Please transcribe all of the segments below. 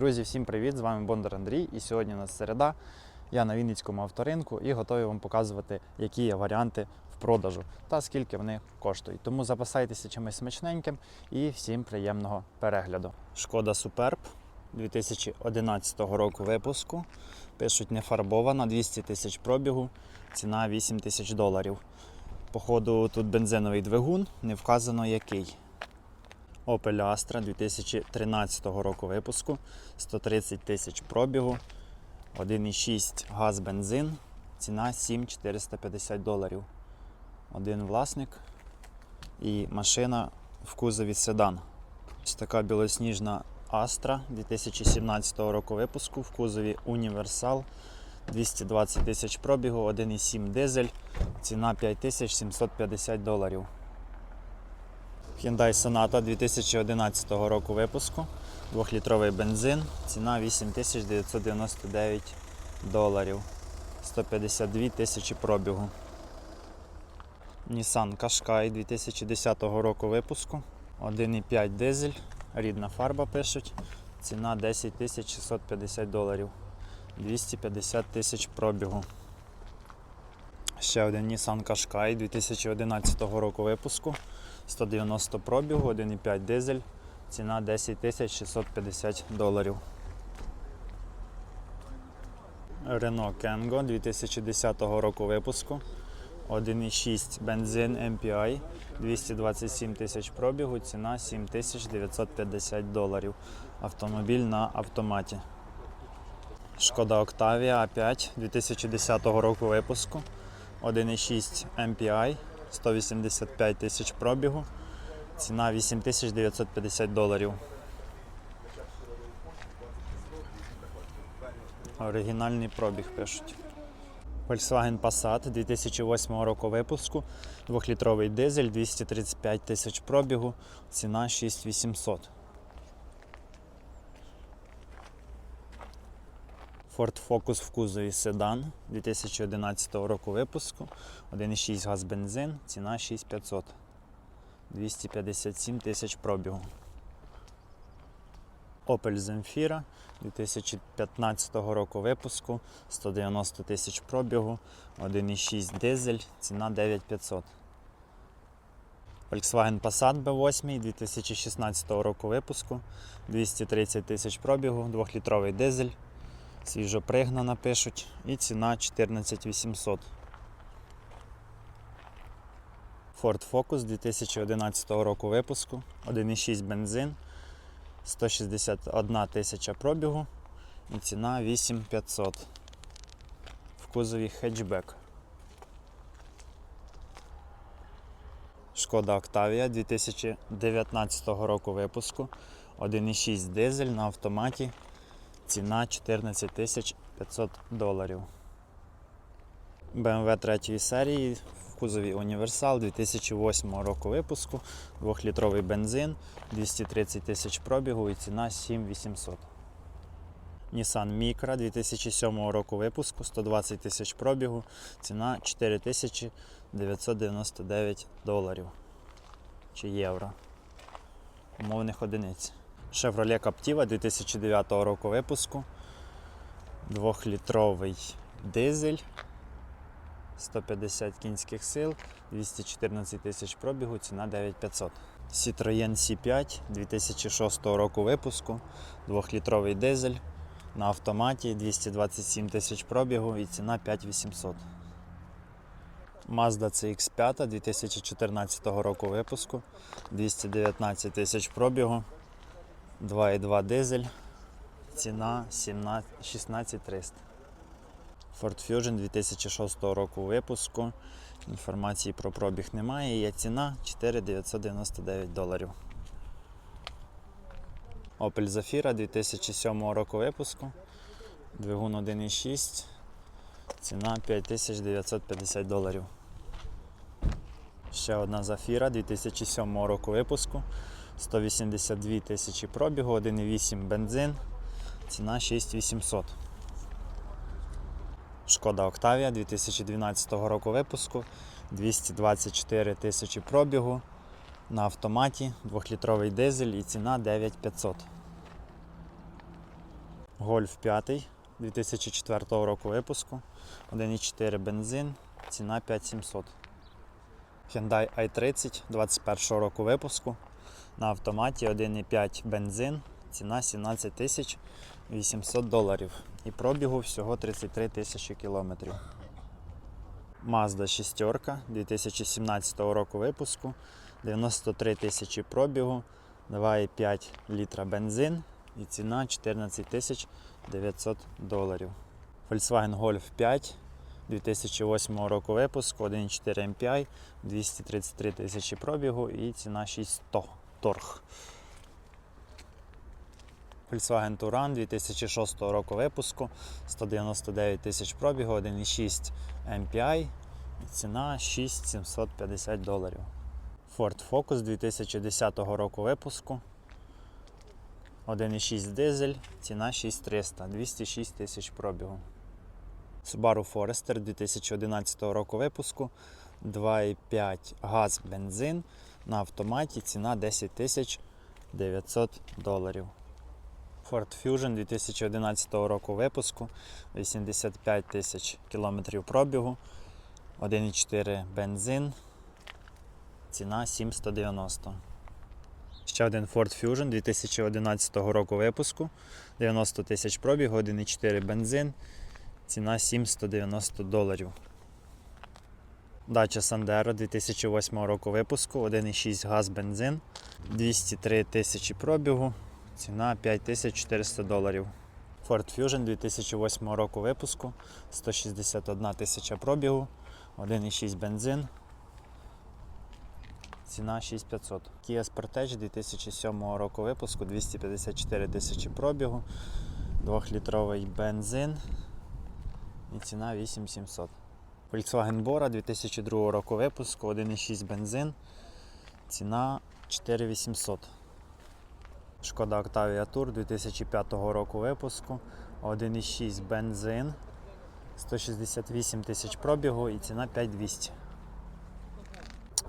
Друзі, всім привіт! З вами Бондар Андрій. І сьогодні у нас середа. Я на Вінницькому авторинку і готовий вам показувати, які є варіанти в продажу та скільки вони коштують. Тому запасайтеся чимось смачненьким і всім приємного перегляду. Шкода Суперб 2011 року випуску. Пишуть не фарбована, 200 тисяч пробігу, ціна 8 тисяч доларів. Походу, тут бензиновий двигун, не вказано який. Opel Astra 2013 року випуску, 130 тисяч пробігу, 1,6 газ бензин, ціна 7,450 доларів. Один власник і машина в кузові седан. Ось така білосніжна Astra 2017 року випуску в кузові Універсал 220 тисяч пробігу, 1,7 дизель, ціна 5750 доларів. Hyundai Sonata 2011 року випуску, 2-літровий бензин, ціна 8999 доларів, 152 тисячі пробігу. Nissan Qashqai 2010 року випуску, 1,5 дизель, рідна фарба пишуть, ціна 10 650 доларів, 250 тисяч пробігу. Ще один Nissan Qashqai 2011 року випуску. 190 пробігу, 1,5 дизель, ціна 10 650 доларів. Renault Kangoo 2010 року випуску. 1,6 бензин MPI, 227 тисяч пробігу, ціна 7950 доларів. Автомобіль на автоматі. Шкода Octavia A5 2010 року випуску. 1,6 MPI, 185 тисяч пробігу, ціна 8950 доларів. Оригінальний пробіг пишуть. Volkswagen Passat 2008 року випуску, 2-літровий дизель, 235 тисяч пробігу, ціна 6800. Ford Focus в кузові седан 2011 року випуску, 1,6 газ бензин, ціна 6500. 257 тисяч пробігу. Opel Zemfira 2015 року випуску, 190 тисяч пробігу, 1,6 дизель, ціна 9500. Volkswagen Passat B8 2016 року випуску, 230 тисяч пробігу, 2-літровий дизель. Свіжо пригнана пишуть і ціна 14800. Ford Focus 2011 року випуску, 1,6 бензин, 161 тисяча пробігу і ціна 8500. В кузові хетчбек. Шкода Octavia 2019 року випуску, 1,6 дизель на автоматі. Ціна 14 тисяч 500 доларів. BMW 3 серії в кузові Універсал 2008 року випуску, 2-літровий бензин, 230 тисяч пробігу і ціна 7800. Nissan Micra 2007 року випуску, 120 тисяч пробігу, ціна 4999 доларів чи євро. Умовних одиниць. Chevrolet Captiva 2009 року випуску. 2-літровий дизель, 150 кінських сил, 214 тисяч пробігу, ціна 9500. Citroën C5 2006 року випуску, 2-літровий дизель на автоматі, 227 тисяч пробігу і ціна 5800. Mazda CX5 2014 року випуску, 219 тисяч пробігу. 2,2 дизель, ціна 16300. Ford Fusion 2006 року випуску. Інформації про пробіг немає. Є ціна 4999 доларів. Opel Zafira 2007 року випуску. Двигун 1,6. Ціна 5950 доларів. Ще одна Zafira 2007 року випуску. 182 тисячі пробігу, 1,8 бензин, ціна 6800. Шкода Octavia 2012 року випуску, 224 тисячі пробігу на автоматі, 2-літровий дизель і ціна 9500. Гольф 5 2004 року випуску. 1,4 бензин, ціна 5700. Hyundai i30 21 року випуску. На автоматі 1,5 бензин, ціна 17 тисяч 800 доларів. І пробігу всього 33 тисячі кілометрів. Mazda 6 2017 року випуску. 93 тисячі пробігу, 2,5 літра бензин і ціна 14 тисяч 900 доларів. Volkswagen Golf 5 2008 року випуску, 1,4 MPI, 233 тисячі пробігу і ціна 6100 торг. Volkswagen Touran 2006 року випуску, 199 тисяч пробігу, 1,6 MPI, і ціна 6750 доларів. Ford Focus 2010 року випуску. 1,6 дизель, ціна 6300, 206 тисяч пробігу. Subaru Forester 2011 року випуску. 2,5 газ бензин на автоматі, ціна 10 тисяч 900 доларів. Ford Fusion 2011 року випуску. 85 тисяч кілометрів пробігу. 1,4 бензин, Ціна 7190. Ще один Ford Fusion 2011 року випуску. 90 тисяч пробігу, 1,4 бензин. Ціна 7190 доларів. Дача Sandero 2008 року випуску, 1,6 газ бензин, 203 тисячі пробігу, ціна 5400 доларів. Ford Fusion 2008 року випуску, 161 тисяча пробігу, 1,6 бензин, Ціна 6500. Kia Sportage 2007 року випуску, 254 тисячі пробігу, 2-літровий бензин і ціна 8700. Volkswagen Bora 2002 року випуску, 1,6 бензин, ціна 4800. Шкода Octavia Tour 2005 року випуску, 1,6 бензин, 168 тисяч пробігу і ціна 5200.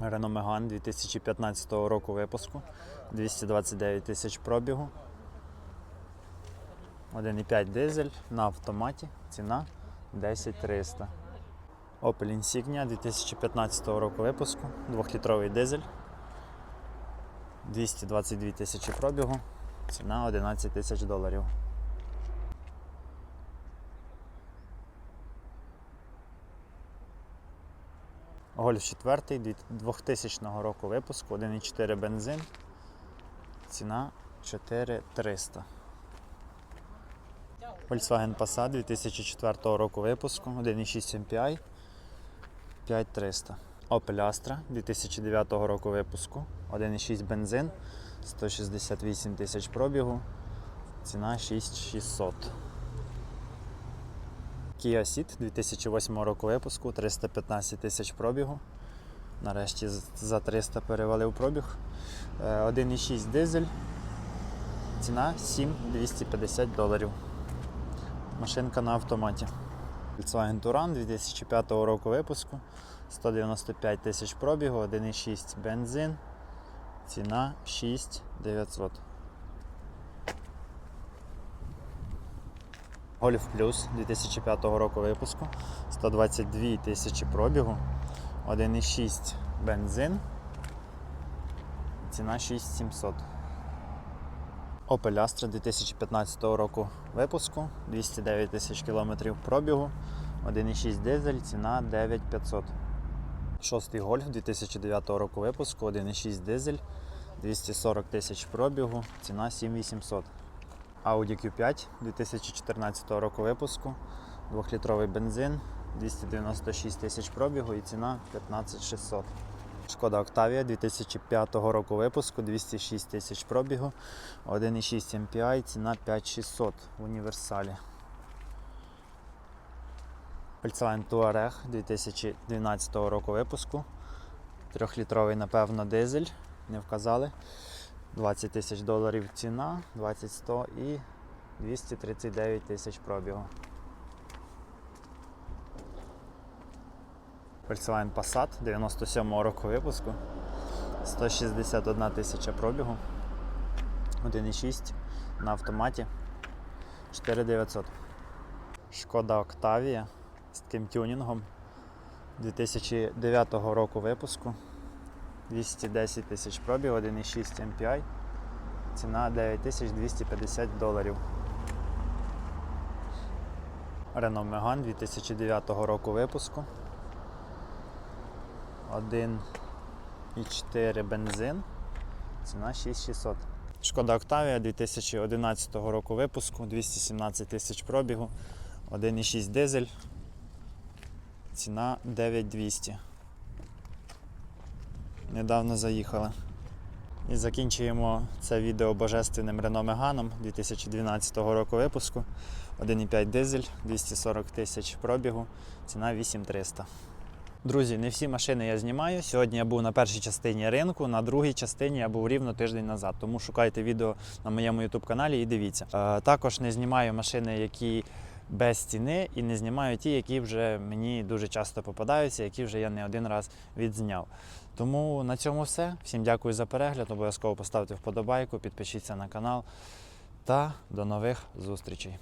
Renault Megane 2015 року випуску, 229 тисяч пробігу. 1,5 дизель на автоматі, ціна 10300. Opel Insignia 2015 року випуску, 2-літровий дизель, 222 тисячі пробігу, ціна 11 тисяч доларів. Гольф 4 2000 року випуску, 1,4 бензин, ціна 4300. Volkswagen Passat 2004 року випуску, 1,6 MPI, 5300. Opel Astra 2009 року випуску, 1,6 бензин, 168 тисяч пробігу, ціна 6600. Kia Ceed 2008 року випуску, 315 тисяч пробігу. Нарешті за 300 перевалив пробіг. Е, 1,6 дизель. Ціна 7250 доларів. Машинка на автоматі. Volkswagen Touran 2005 року випуску. 195 тисяч пробігу, 1,6 бензин. Ціна 6900. Golf Plus 2005 року випуску, 122 тисячі пробігу, 1,6 бензин, ціна 6700. Opel Astra 2015 року випуску, 209 тисяч кілометрів пробігу, 1,6 дизель, ціна 9500. Шостий Golf 2009 року випуску, 1,6 дизель, 240 тисяч пробігу, ціна 7800. Audi Q5 2014 року випуску, 2-літровий бензин, 296 тисяч пробігу і ціна 15600. Шкода Octavia 2005 року випуску, 206 тисяч пробігу, 1,6 MPI, ціна 5600 в універсалі. Volkswagen Touareg 2012 року випуску. 3-літровий, напевно, дизель, не вказали. 20 тисяч доларів ціна, 20 100 і 239 тисяч пробігу. Volkswagen Passat 97 року випуску. 161 тисяча пробігу. 1,6 на автоматі. 4900. Шкода Октавія з таким тюнінгом 2009 року випуску. 210 тисяч пробіг, 1,6 MPI. Ціна 9250 доларів. Renault Megane 2009 року випуску. 1,4 бензин. Ціна 6600. Шкода Октавія 2011 року випуску, 217 тисяч пробігу, 1,6 дизель. Ціна 9200. Недавно заїхали. І закінчуємо це відео божественним Renault Megane 2012 року випуску. 1,5 дизель, 240 тисяч пробігу, ціна 8300. Друзі, не всі машини я знімаю. Сьогодні я був на першій частині ринку, на другій частині я був рівно тиждень назад. Тому шукайте відео на моєму YouTube каналі і дивіться. Е, також не знімаю машини, які без ціни, і не знімаю ті, які вже мені дуже часто попадаються, які вже я не один раз відзняв. Тому на цьому все. Всім дякую за перегляд. Обов'язково поставте вподобайку, підпишіться на канал та до нових зустрічей.